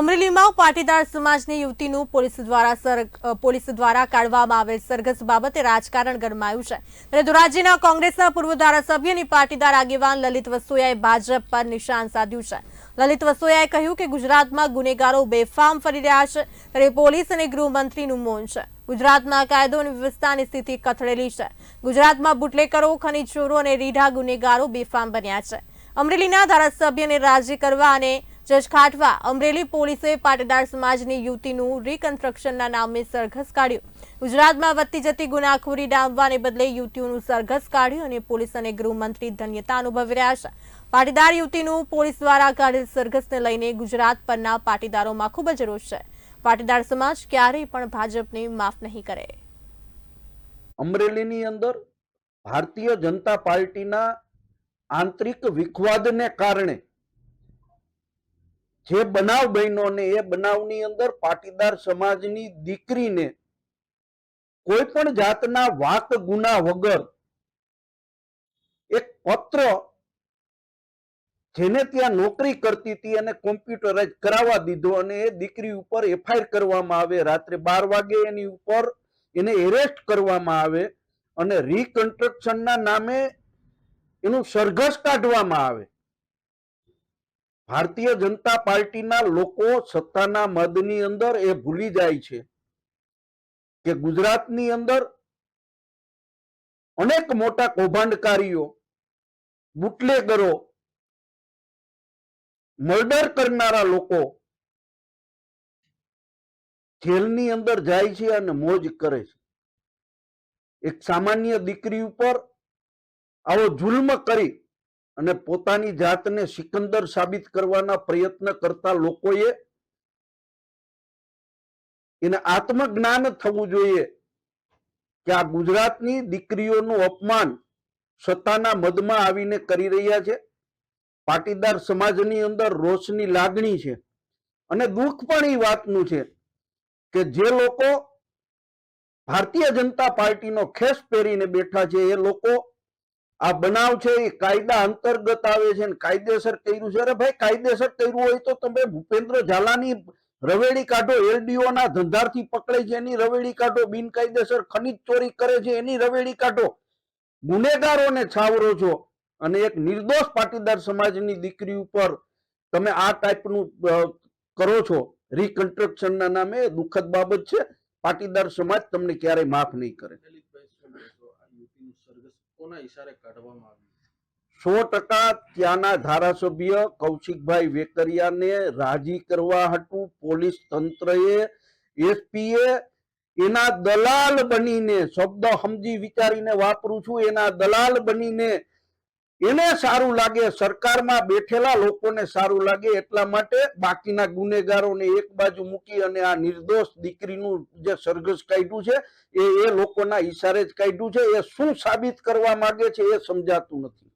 અમરેલીમાં પાટીદાર સમાજની યુવતીનું પોલીસ દ્વારા પોલીસ દ્વારા કાઢવામાં આવેલ સરઘસ બાબતે રાજકારણ ગરમાયું છે. ત્યારે ધોરાજીના કોંગ્રેસના પૂર્વ ધારાસભ્યની પાટીદાર આગેવાન લલિત વસોયાએ ભાજપ પર નિશાન સાધ્યું છે. લલિત વસોયાએ કહ્યું કે ગુજરાતમાં ગુનેગારો બેફામ ફરી રહ્યા છે, ત્યારે પોલીસ અને ગૃહમંત્રીનું મૌન છે. ગુજરાતમાં કાયદો અને વ્યવસ્થાની સ્થિતિ કથળેલી છે. ગુજરાતમાં બુટલેકરો, ખનીજ ચોરો અને રીઢા ગુનેગારો બેફામ બન્યા છે. અમરેલીના ધારાસભ્યને રાજી કરવા અને જજ ખાટવા અમરેલી પોલીસે પાટીદાર સમાજની યુવતીનું રિકન્સ્ટ્રક્શનના નામે સરઘસ કાઢ્યું. ગુજરાતમાં વધતી જતી ગુનાખોરી ડામવાને બદલે યુવતીઓનું સરઘસ કાઢ્યું અને પોલીસ અને ગૃહમંત્રી ધન્યતા અનુભવી રહ્યા છે. પાટીદાર યુવતીનું પોલીસ દ્વારા કાઢેલ સરઘસને લઈને ગુજરાત પરના પાટીદારોમાં ખૂબ જ રોષ છે. પાટીદાર સમાજ ક્યારેય પણ ભાજપને માફ નહીં કરે. અમરેલીની અંદર ભારતીય જનતા પાર્ટીના આંતરિક વિખવાદને કારણે જે બનાવ બન્યો ને એ બનાવની અંદર પાટીદાર સમાજની દીકરીને કોઈ પણ જાતના વાક ગુના વગર એક પત્ર જેને ત્યાં નોકરી કરતી હતી અને કોમ્પ્યુટરાઇઝ કરાવવા દીધો અને એ દીકરી ઉપર એફઆઈઆર કરવામાં આવે, રાત્રે બાર વાગે એની ઉપર એને એરેસ્ટ કરવામાં આવે અને રિકન્સ્ટ્રક્શનના નામે એનું સરઘસ કાઢવામાં આવે. ભારતીય જનતા પાર્ટીના લોકો સત્તાના મદની અંદર એ ભૂલી જાય છે કે ગુજરાતની અંદર અનેક મોટા કૌભાંડકારીઓ, બુટલેગરો, મર્ડર કરનારા લોકો જેલની અંદર જાય છે અને મોજ કરે છે. એક સામાન્ય દીકરી ઉપર આવો જુલ્મ કરી અને પોતાની જાતને સિકંદર સાબિત કરવાના પ્રયત્ન કરતા લોકોએ એને આત્મજ્ઞાન થવું જોઈએ કે આ ગુજરાતની દીકરીઓનું અપમાન સત્તાના મદમાં આવીને કરી રહ્યા છે. પાટીદાર સમાજની અંદર રોષની લાગણી છે અને દુઃખ પણ એ વાતનું છે કે જે લોકો ભારતીય જનતા પાર્ટીનો ખેસ પહેરીને બેઠા છે એ લોકો આ બનાવ છે એ કાયદા અંતર્ગત આવે છે કાયદેસર કર્યું છે. અરે ભાઈ, કાયદેસર કર્યું હોય તો તમે ભૂપેન્દ્ર ઝાલાની રવેડી કાઢો એલડીઓ ના ધંધારથી પકડે છે, એની રવેડી કાઢો, બિનકાયદેસર ખનીજ ચોરી કરે છે, એની રવેડી કાઢો. ગુનેગારોને છાવરો છો અને એક નિર્દોષ પાટીદાર સમાજની દીકરી ઉપર તમે આ ટાઈપનું કરો છો. રિકન્સ્ટ્રક્શનના નામે દુઃખદ બાબત છે. પાટીદાર સમાજ તમને ક્યારેય માફ નહીં કરે દલિતભાઈ શું કહેશો? આ યુવતીનું સરઘસ કોના ઈશારે કાઢવામાં આવ્યું સો ટકા ત્યાંના ધારાસભ્ય કૌશિકભાઈ વેકરિયાને રાજી કરવા હતું. પોલીસ તંત્રએ, એસપીએ એના દલાલ બનીને, શબ્દ સમજી વિચારીને વાપરું છું, એના દલાલ બનીને એને સારું લાગે, સરકારમાં બેઠેલા લોકોને સારું લાગે, એટલા માટે બાકીના ગુનેગારોને એક બાજુ મૂકી અને આ નિર્દોષ દીકરીનું જે સરઘસ કાઢ્યું છે, એ એ લોકોના ઈશારે જ કાઢ્યું છે, એ શું સાબિત કરવા માંગે છે એ સમજાતું નથી.